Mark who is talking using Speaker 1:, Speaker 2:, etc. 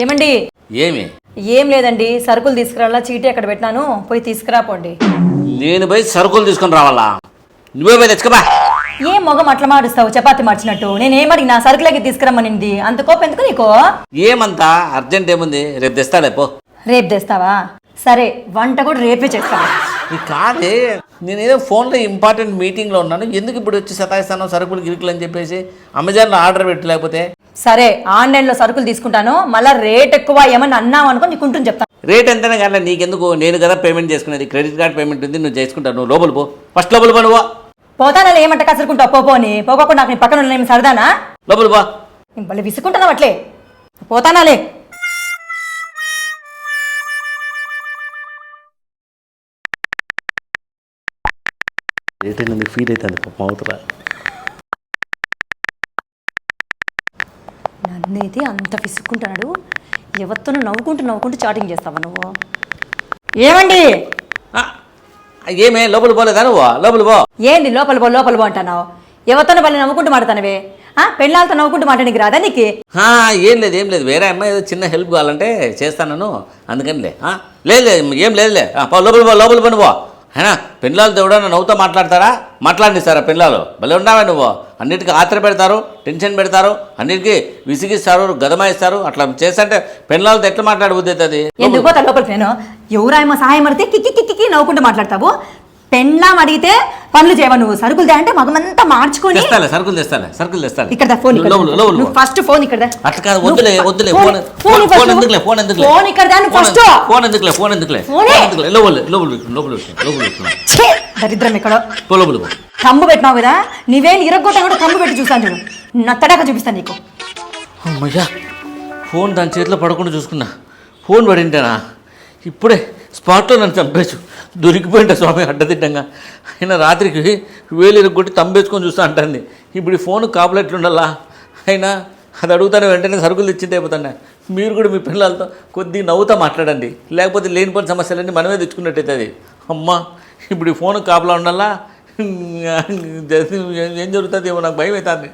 Speaker 1: ఏమండి?
Speaker 2: ఏమి?
Speaker 1: ఏం లేదండి. సరుకులు తీసుకురాలా చీటీ అక్కడ పెట్టినాను? పోయి తీసుకురాపోండి.
Speaker 2: నేను పోయి సరుకులు తీసుకొని రావాలా? నువ్వే పోయి తెచ్చుకోబా
Speaker 1: ఏ మొగం అట్లా మాడుస్తావు? చపాతి మార్చినట్టు. నేనేం అడిగినా సరుకులకి తీసుకురమ్మనింది. అంత కోపం ఎందుకు నీకు?
Speaker 2: ఏమంతా? అర్జెంట్ ఏముంది? రేపు తెస్తాలే పో.
Speaker 1: రేపు తెస్తావా? సరే వంట కూడా రేపే చేస్తావా
Speaker 2: కాదే నేనేదో ఫోన్లో ఇంపార్టెంట్ మీటింగ్లో ఉన్నాను. ఎందుకు ఇప్పుడు వచ్చి సతాయిస్తాను సరుకులు గిరుకులు అని చెప్పేసి అమెజాన్లో ఆర్డర్ పెట్టు లేకపోతే
Speaker 1: సరే ఆన్లైన్లో సరుకులు తీసుకుంటాను. మళ్ళీ రేట్ ఎక్కువ ఏమని అన్నావు అనుకో నీకు ఉంటుంది చెప్తాను
Speaker 2: రేట్ ఎంతైనా కానీ నీకెందుకు? నేను కదా పేమెంట్ చేసుకునేది. క్రెడిట్ కార్డ్ పేమెంట్ ఉంది నువ్వు చేసుకుంటావు. నువ్వు లోపల పో. ఫస్ట్ లోపల పో నువ్వు.
Speaker 1: పోతానా ఏమంట కసురుకుంటావు? పోపోని పోకోకుండా నాకు నీ పక్కన ఉన్న సరదానా?
Speaker 2: లోపల పో.
Speaker 1: మళ్ళీ విసుకుంటున్నావు అట్లే. పోతానాలే.
Speaker 2: అయినందుకు ఫీల్ అవుతుంది పాపం అవుతురా
Speaker 1: నన్నైతే అంత విసుక్కుంటున్నాడు ఎవరితోనూ నవ్వుకుంటూ నవ్వుకుంటూ చాటింగ్ చేస్తావా నువ్వు? ఏమండి?
Speaker 2: ఆ, ఏమే లోపల పోలేదా నువ్వు? లోపల పో.
Speaker 1: ఏంది లోపల పో లోపల పో అంటున్నావు? ఎవరితోనూ పని నవ్వుకుంటూ మాట్లాడతానవే. ఆ పెళ్ళాలతో నవ్వుకుంటూ మాట్లాడడానికి రాదా నీకు?
Speaker 2: ఆ, ఏం లేదు ఏం లేదు. వేరే అమ్మాయి ఏదో చిన్న హెల్ప్ కావాలంటే చేస్తాను అందుకనిలే ఆ, లేదు లేదు ఏం లేదులే ఆ, పో లోపల పో లోపల పని పో అయినా పెళ్ళాలతో ఎవడన్నా నవ్వుతో మాట్లాడతారా? మాట్లాడిస్తారా పిల్లలు భలే ఉన్నావా నువ్వు. అన్నిటికీ ఆత్ర పెడతారు టెన్షన్ పెడతారు అన్నిటికీ విసిగిస్తారు గదమాయిస్తారు. అట్లా చేస్తుంటే పెళ్ళాలతో ఎట్లా మాట్లాడబుద్ది అవుతుంది?
Speaker 1: ఎందుకో పోతా నేను? ఎవరాయమో సహాయం అడిగితే కిక్కి కిక్కి నవ్వుకుంటూ మాట్లాడతావు? పెళ్ళాం అడిగితే పనులు చేయవా నువ్వు? సరుకులు తే అంటే మగమంతా మార్చుకొని
Speaker 2: తెస్తాలే సరుకులు తెస్తాలే సరుకులు తెస్తాలే.
Speaker 1: ఇక్కడ ఫోన్ ఇక్కడ దా.
Speaker 2: లోపల లోపల
Speaker 1: నువ్వు ఫస్ట్ ఫోన్ ఇక్కడ.
Speaker 2: అట్లా కాదు వద్దులే వద్దులే
Speaker 1: ఫోన్-
Speaker 2: ఫోన్
Speaker 1: ఫోన్
Speaker 2: ఎందుకులే ఫోన్ ఎందుకులే?
Speaker 1: ఫోన్ ఇక్కడ దా, నువ్వు
Speaker 2: ఫోన్-
Speaker 1: ఫస్ట్.
Speaker 2: ఫోన్ ఎందుకులే ఫోన్ ఎందుకులే?
Speaker 1: ఫోనే.
Speaker 2: ఫోన్ ఎందుకులే? లోపల లోపల లోపల లోపల లోపల
Speaker 1: ఛీ! దరిద్రం ఇక్కడ.
Speaker 2: పో లోపల పో.
Speaker 1: తమ్ము పెట్టినావు కదా నీవేం ఇరగొట్టా కూడా తమ్ము పెట్టి చూస్తాను చూడు. నత్తడాక చూపిస్తాను నీకు.
Speaker 2: అమ్మయ్యా ఫోన్ దాని చేతిలో పడకుండా చూసుకున్నా. ఫోన్ పడింటేనా? ఇప్పుడే స్పాట్లో నన్ను చంపేచ్చు దొరికిపోయింట స్వామి అడ్డదిడ్డంగా. ఆయన రాత్రికి వేలు కొట్టి తంబేసుకొని చూస్తా అంటుంది. ఇప్పుడు ఈ ఫోన్ కాపులు అయినా అది అడుగుతానే వెంటనే సరుకులు తెచ్చింది అయిపోతాను. మీరు కూడా మీ పిల్లలతో కొద్దిగా నవ్వుతా మాట్లాడండి. లేకపోతే లేనిపోయిన సమస్యలన్నీ మనమే తెచ్చుకున్నట్టయితే అమ్మా ఇప్పుడు ఈ ఫోన్ కాపులా ఉండాలా ఏం జరుగుతుంది ఏమో నాకు భయం అవుతుంది